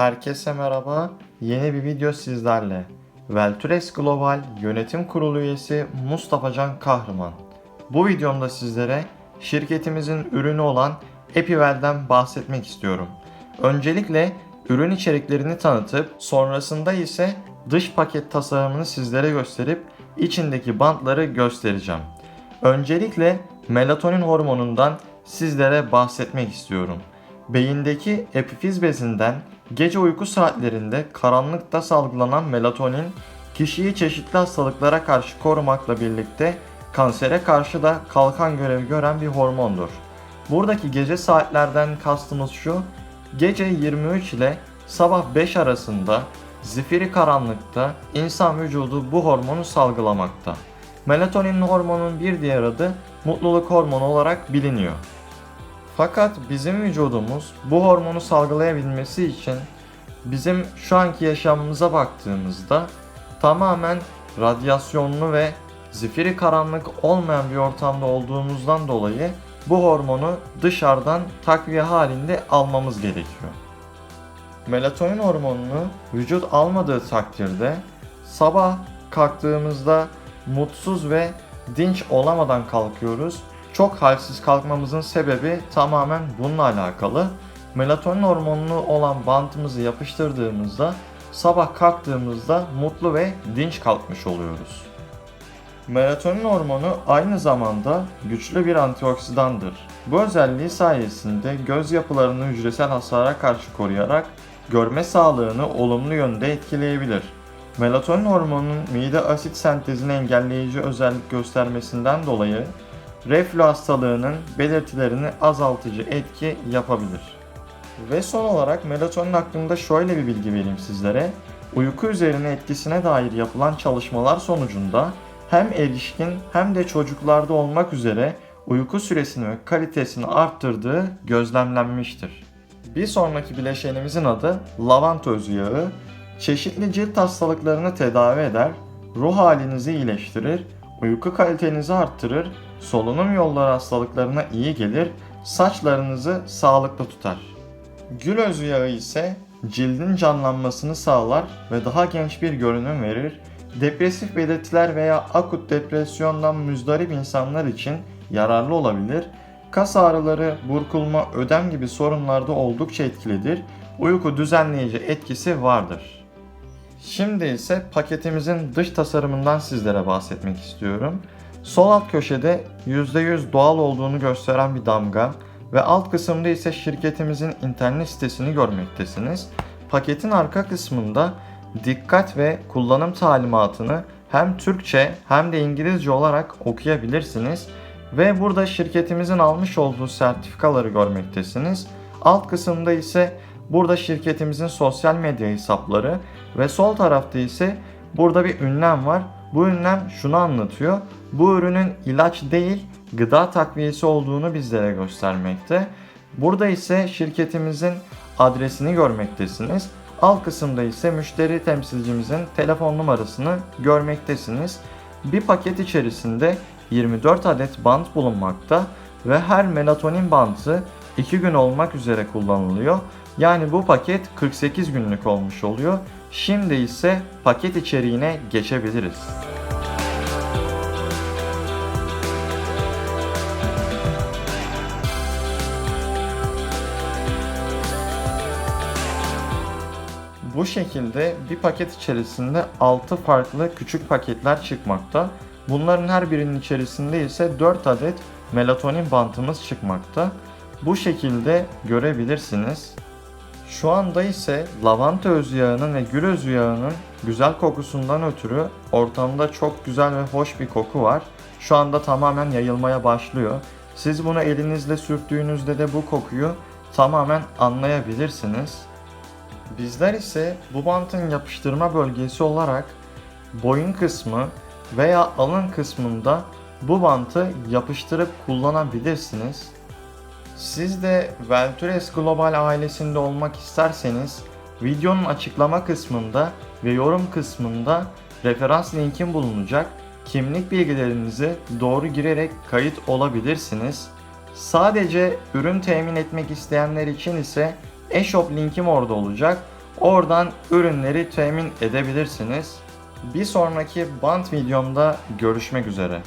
Herkese merhaba. Yeni bir video sizlerle. Veltures Global Yönetim Kurulu üyesi Mustafa Can Kahraman. Bu videomda sizlere şirketimizin ürünü olan Epiwell'den bahsetmek istiyorum. Öncelikle ürün içeriklerini tanıtıp sonrasında ise dış paket tasarımını sizlere gösterip içindeki bantları göstereceğim. Öncelikle melatonin hormonundan sizlere bahsetmek istiyorum. Beyindeki epifiz bezinden gece uyku saatlerinde karanlıkta salgılanan melatonin kişiyi çeşitli hastalıklara karşı korumakla birlikte kansere karşı da kalkan görevi gören bir hormondur. Buradaki gece saatlerden kastımız şu, gece 23 ile sabah 5 arasında zifiri karanlıkta insan vücudu bu hormonu salgılamakta. Melatonin hormonun bir diğer adı mutluluk hormonu olarak biliniyor. Fakat bizim vücudumuz bu hormonu salgılayabilmesi için bizim şu anki yaşamımıza baktığımızda tamamen radyasyonlu ve zifiri karanlık olmayan bir ortamda olduğumuzdan dolayı bu hormonu dışarıdan takviye halinde almamız gerekiyor. Melatonin hormonunu vücut almadığı takdirde sabah kalktığımızda mutsuz ve dinç olamadan kalkıyoruz. Çok halsiz kalkmamızın sebebi tamamen bununla alakalı. Melatonin hormonunu olan bantımızı yapıştırdığımızda sabah kalktığımızda mutlu ve dinç kalkmış oluyoruz. Melatonin hormonu aynı zamanda güçlü bir antioksidandır. Bu özelliği sayesinde göz yapılarını hücresel hasara karşı koruyarak görme sağlığını olumlu yönde etkileyebilir. Melatonin hormonunun mide asit sentezini engelleyici özellik göstermesinden dolayı reflü hastalığının belirtilerini azaltıcı etki yapabilir. Ve son olarak melatonin hakkında şöyle bir bilgi vereyim sizlere. Uyku üzerine etkisine dair yapılan çalışmalar sonucunda hem erişkin hem de çocuklarda olmak üzere uyku süresini ve kalitesini arttırdığı gözlemlenmiştir. Bir sonraki bileşenimizin adı lavanta özü yağı. Çeşitli cilt hastalıklarını tedavi eder, ruh halinizi iyileştirir, uyku kalitenizi arttırır, solunum yolları hastalıklarına iyi gelir, saçlarınızı sağlıklı tutar. Gül özü yağı ise cildin canlanmasını sağlar ve daha genç bir görünüm verir. Depresif belirtiler veya akut depresyondan müzdarip insanlar için yararlı olabilir. Kas ağrıları, burkulma, ödem gibi sorunlarda oldukça etkilidir. Uyku düzenleyici etkisi vardır. Şimdi ise paketimizin dış tasarımından sizlere bahsetmek istiyorum. Sol alt köşede %100 doğal olduğunu gösteren bir damga ve alt kısımda ise şirketimizin internet sitesini görmektesiniz. Paketin arka kısmında dikkat ve kullanım talimatını hem Türkçe hem de İngilizce olarak okuyabilirsiniz ve burada şirketimizin almış olduğu sertifikaları görmektesiniz. Alt kısımda ise burada şirketimizin sosyal medya hesapları ve sol tarafta ise burada bir ünlem var. Bu ünlem şunu anlatıyor. Bu ürünün ilaç değil gıda takviyesi olduğunu bizlere göstermekte. Burada ise şirketimizin adresini görmektesiniz. Alt kısımda ise müşteri temsilcimizin telefon numarasını görmektesiniz. Bir paket içerisinde 24 adet bant bulunmakta ve her melatonin bantı 2 gün olmak üzere kullanılıyor. Yani bu paket 48 günlük olmuş oluyor. Şimdi ise paket içeriğine geçebiliriz. Bu şekilde bir paket içerisinde 6 farklı küçük paketler çıkmakta. Bunların her birinin içerisinde ise 4 adet melatonin bantımız çıkmakta. Bu şekilde görebilirsiniz. Şu anda ise lavanta özü yağının ve gül özü yağının güzel kokusundan ötürü ortamda çok güzel ve hoş bir koku var. Şu anda tamamen yayılmaya başlıyor. Siz bunu elinizle sürttüğünüzde de bu kokuyu tamamen anlayabilirsiniz. Bizler ise bu bantın yapıştırma bölgesi olarak boyun kısmı veya alın kısmında bu bantı yapıştırıp kullanabilirsiniz. Siz de Veltures Global ailesinde olmak isterseniz videonun açıklama kısmında ve yorum kısmında referans linkim bulunacak. Kimlik bilgilerinizi doğru girerek kayıt olabilirsiniz. Sadece ürün temin etmek isteyenler için ise e-shop linkim orada olacak. Oradan ürünleri temin edebilirsiniz. Bir sonraki bant videomda görüşmek üzere.